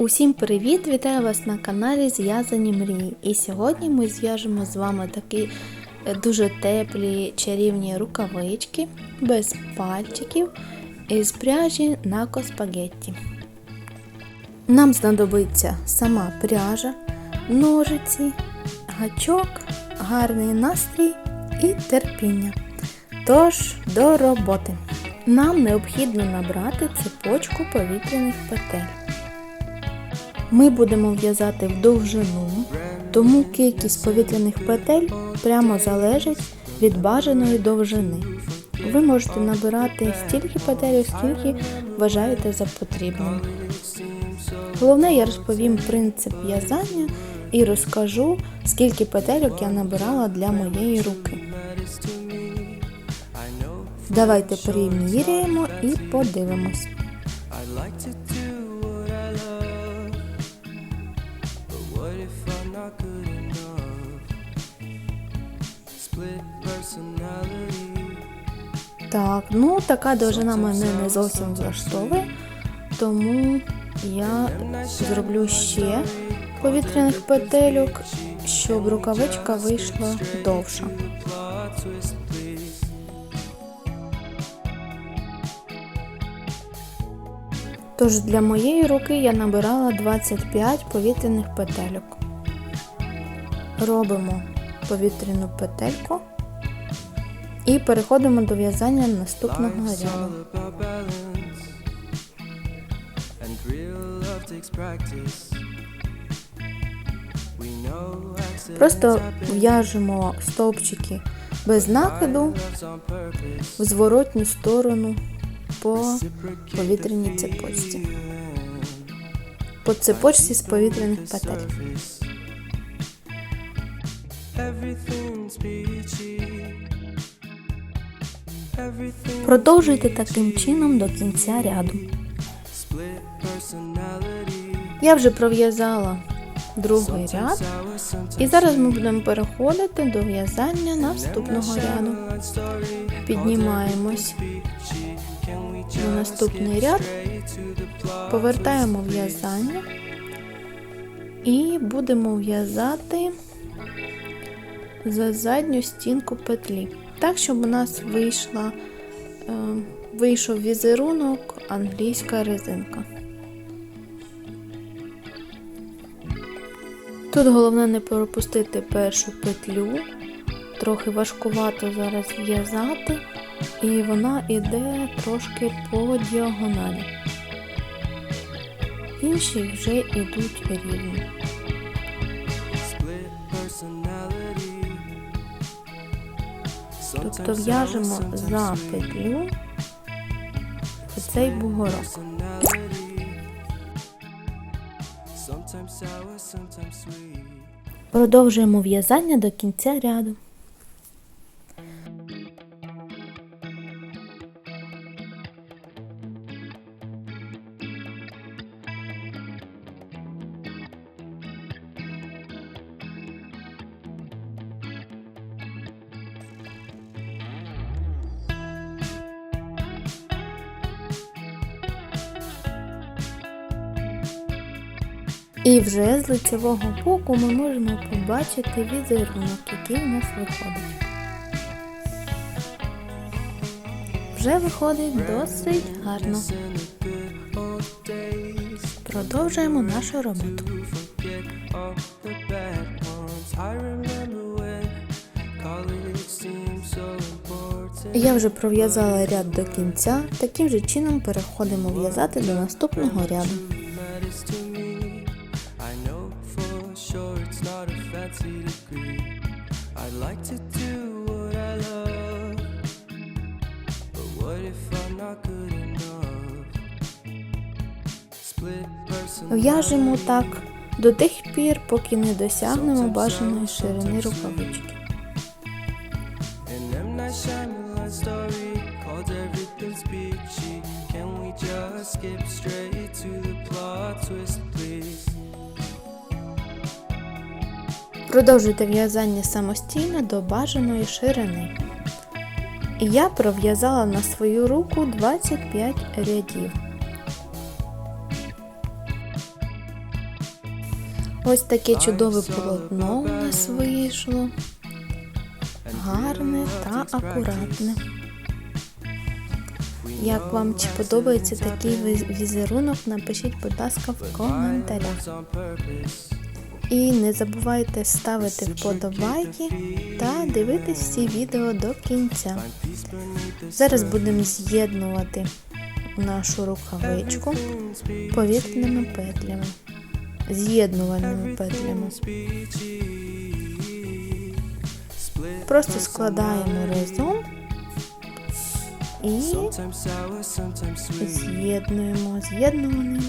Усім привіт! Вітаю вас на каналі Зв'язані мрії. І сьогодні ми зв'яжемо з вами такі е, дуже теплі чарівні рукавички без пальчиків із пряжі Нако Спагетті. Нам знадобиться сама пряжа, ножиці, гачок, гарний настрій і терпіння. Тож до роботи. Нам необхідно набрати цепочку повітряних петель. Ми будемо в'язати в довжину, тому кількість повітряних петель прямо залежить від бажаної довжини. Ви можете набирати стільки петель, скільки вважаєте за потрібним. Головне, я розповім принцип в'язання і розкажу, скільки петельок я набирала для моєї руки. Давайте приміряємо і подивимось. Not good enough? Split personality, Так, ну така довжина мене не зовсім влаштовує, тому я зроблю ще повітряних петельок, щоб рукавичка вийшла довша. Тож для моєї руки я набирала 25 повітряних петельок. Робимо повітряну петельку і переходимо до в'язання наступного ряду. Просто в'яжемо стовпчики без накиду в зворотню сторону по повітряній цепочці. По цепочці з повітряних петель. Продовжуйте таким чином до кінця ряду. Я вже пров'язала другий ряд, і зараз ми будемо переходити до в'язання наступного ряду. Піднімаємось. На наступний ряд, повертаємо в'язання. І будемо в'язати за задню стінку петлі. Так, щоб у нас вийшла, е, вийшов візерунок англійська резинка. Тут головне не пропустити першу петлю, трохи важкувато зараз в'язати, і вона йде трошки по діагоналі. Інші вже йдуть рівно. Тобто в'яжемо за петлю оцей бугорок. Продовжуємо в'язання до кінця ряду. І вже з лицевого боку ми можемо побачити візерунок, який у нас виходить. Вже виходить досить гарно. Продовжуємо нашу роботу. Я вже пров'язала ряд до кінця. Таким же чином переходимо в'язати до наступного ряду. Fancy degree. I'd like to do what I love, but what if I'm not good enough? Split person. В'яжемо так до тих пір, поки не досягнемо бажаної ширини рукавички. Продовжуйте в'язання самостійно до бажаної ширини. Я пров'язала на свою руку 25 рядів. Ось таке чудове полотно у нас вийшло. Гарне та акуратне. Як вам чи подобається такий візерунок, напишіть, будь ласка, в коментарях. І не забувайте ставити вподобайки та дивитись всі відео до кінця. Зараз будемо з'єднувати нашу рукавичку повітряними петлями, з'єднувальними петлями. Просто складаємо разом Shyamalan з'єднуємо, з'єднуємо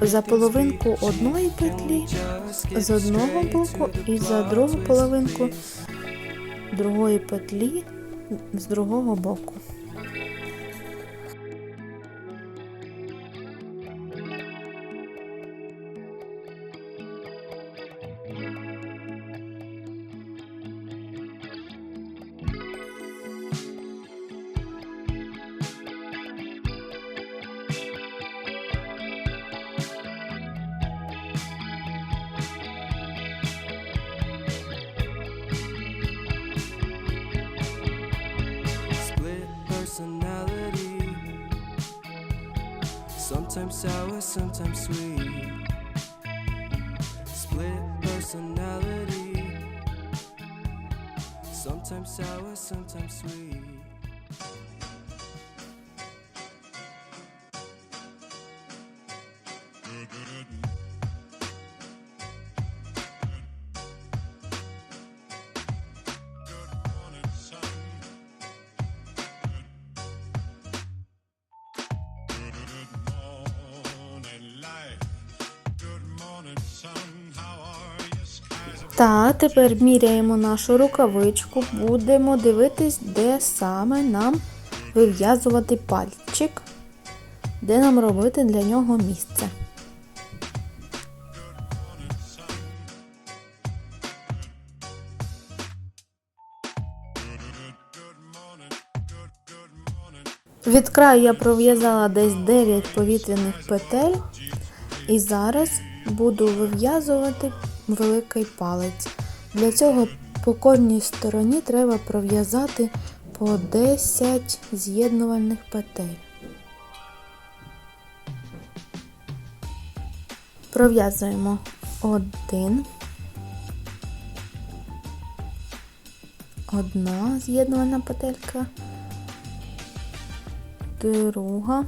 За половинку одної петлі з одного боку і за другу половинку другої петлі з другого боку. Sometimes sour, sometimes sweet. Split personality. Sometimes sour, sometimes sweet. Та тепер міряємо нашу рукавичку, будемо дивитись, де саме нам вив'язувати пальчик, де нам робити для нього місце. Від краю я пров'язала десь 9 повітряних петель. І зараз буду вив'язувати великий палець. Для цього по кожній стороні треба пров'язати по 10 з'єднувальних петель. Пров'язуємо один, одна з'єднувальна петелька, друга.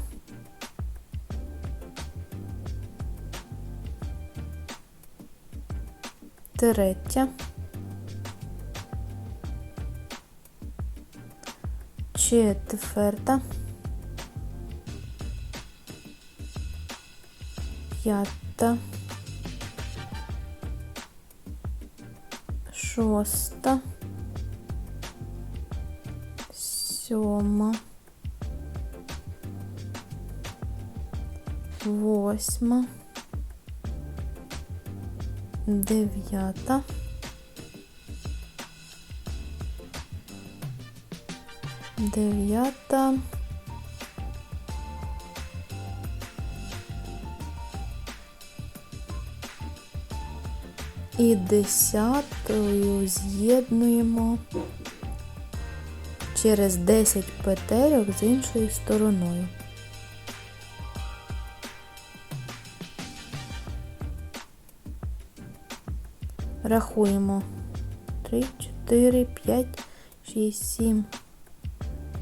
Третя. Четверта. П'ята. Шоста. Сьома. Восьма. Дев'ята. Дев'ята. І десятою з'єднуємо через 10 петельок з іншою стороною. Рахуємо 3, 4, 5, 6, 7,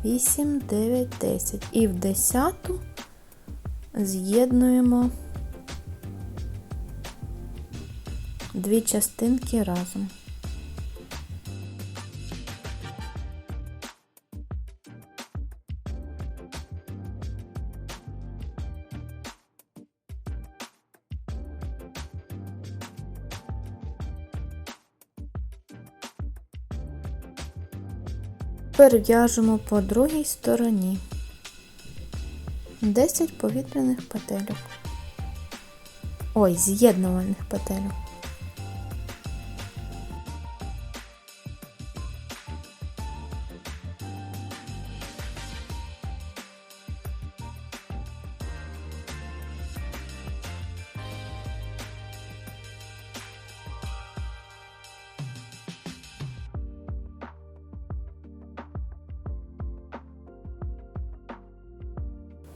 8, 9, 10. І в десяту з'єднуємо дві частинки разом. Тепер в'яжемо по другій стороні 10 повітряних петельок. Ой, з'єднувальних петельок.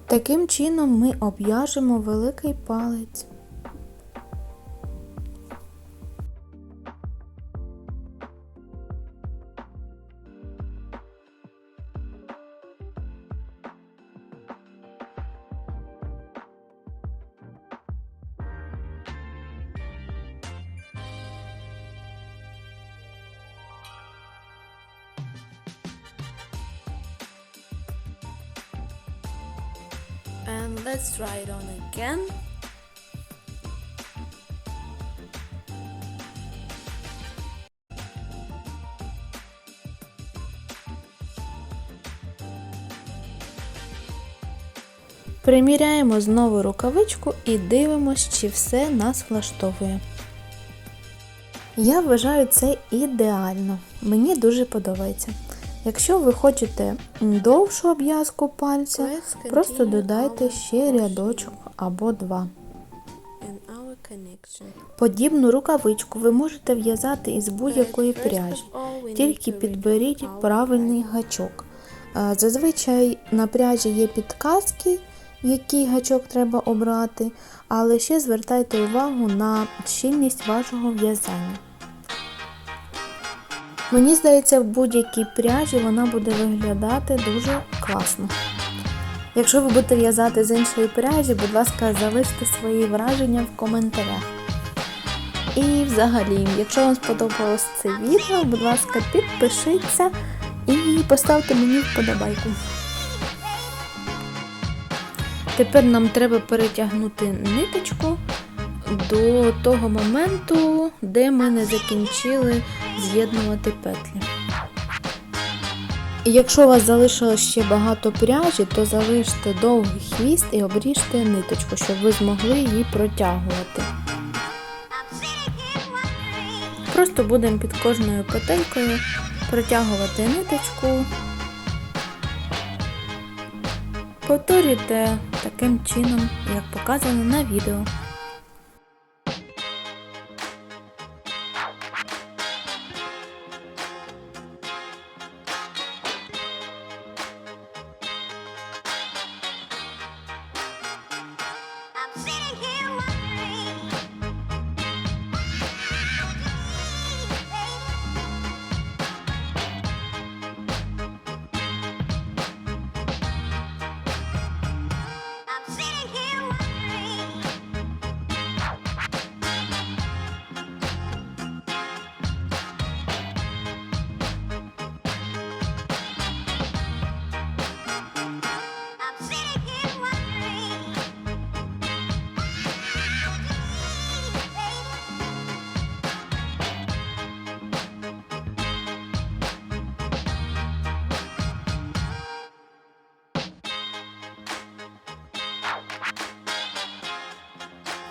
Таким чином ми об'яжемо великий палець. Let's try it on again. Приміряємо знову рукавичку і дивимось, чи все нас влаштовує. Я вважаю це ідеально. Мені дуже подобається. Якщо ви хочете довшу обв'язку пальця, просто додайте ще рядочок або два. Подібну рукавичку ви можете в'язати із будь-якої пряжі, тільки підберіть правильний гачок. Зазвичай на пряжі є підказки, який гачок треба обрати, але ще звертайте увагу на щільність вашого в'язання. Мені здається, в будь-якій пряжі вона буде виглядати дуже класно. Якщо ви будете в'язати з іншої пряжі, будь ласка, залиште свої враження в коментарях. І взагалі, якщо вам сподобалось це відео, будь ласка, підпишіться і поставте мені вподобайку. Тепер нам треба перетягнути ниточку до того моменту, де ми не закінчили з'єднувати петлі. І якщо у вас залишилось ще багато пряжі, то залиште довгий хвіст і обріжте ниточку, щоб ви змогли її протягувати. Просто будемо під кожною петелькою протягувати ниточку. Повторюйте таким чином, як показано на відео.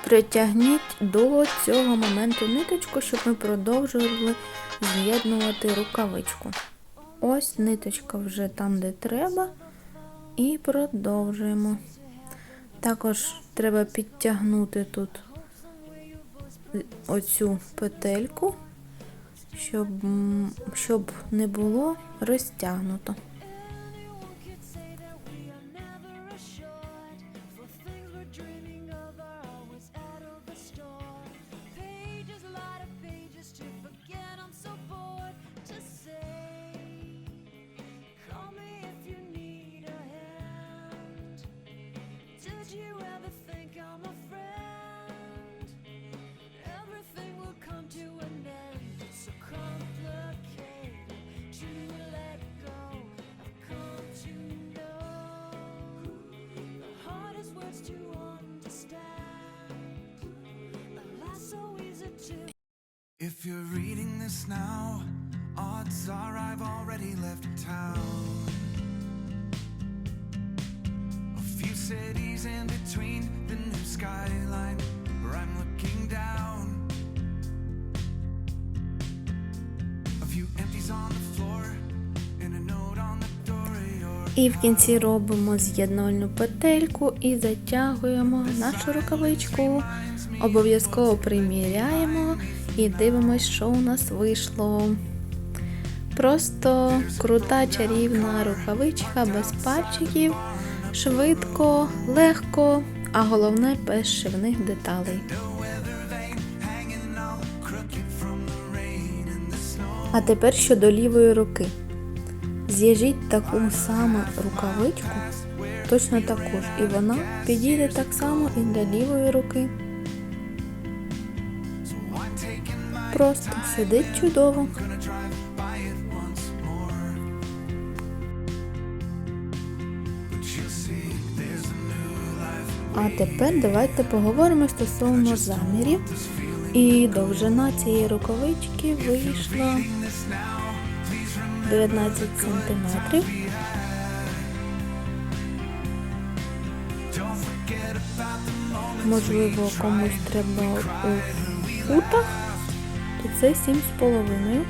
Притягніть до цього моменту ниточку, щоб ми продовжували з'єднувати рукавичку. Ось ниточка вже там, де треба, і продовжуємо. Також треба підтягнути тут оцю петельку, щоб, щоб не було розтягнуто. If you're reading this now, odds are I've already left town. A few cities in between the new skyline where I'm looking down. A few empties on the floor and a note on the door. of You're І в кінці робимо з'єднувальну петельку і затягуємо нашу рукавичку. Обов'язково приміряємо і дивимось, що у нас вийшло. Просто крута чарівна рукавичка без пальчиків, швидко, легко, а головне без шивних деталей. А тепер щодо лівої руки. З'яжіть таку саму рукавичку, точно таку ж, і вона підійде так само і для лівої руки. Просто сидить чудово. А тепер давайте поговоримо стосовно замірів. І довжина цієї рукавички вийшла 19 сантиметрів. Можливо, комусь треба у футах, то це 7,5.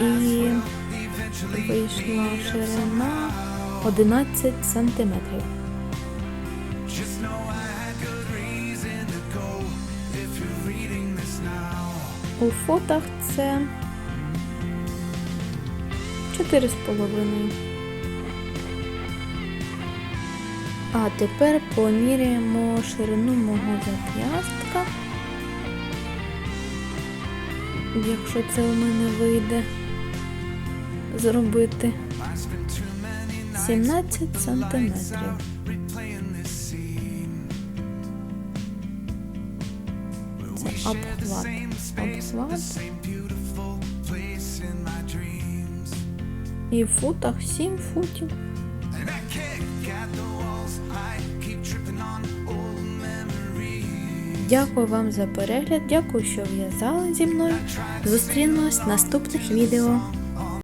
І вийшла ширина 11 сантиметрів. У фотах це 4,5. А тепер поміряємо ширину мого зап'ястка. Якщо це у мене вийде зробити 17 сантиметрів. Це обхват. Обхват. І в футах 7 футів. Дякую вам за перегляд, дякую, що в'язали зі мною. Зустрінемось в наступних відео.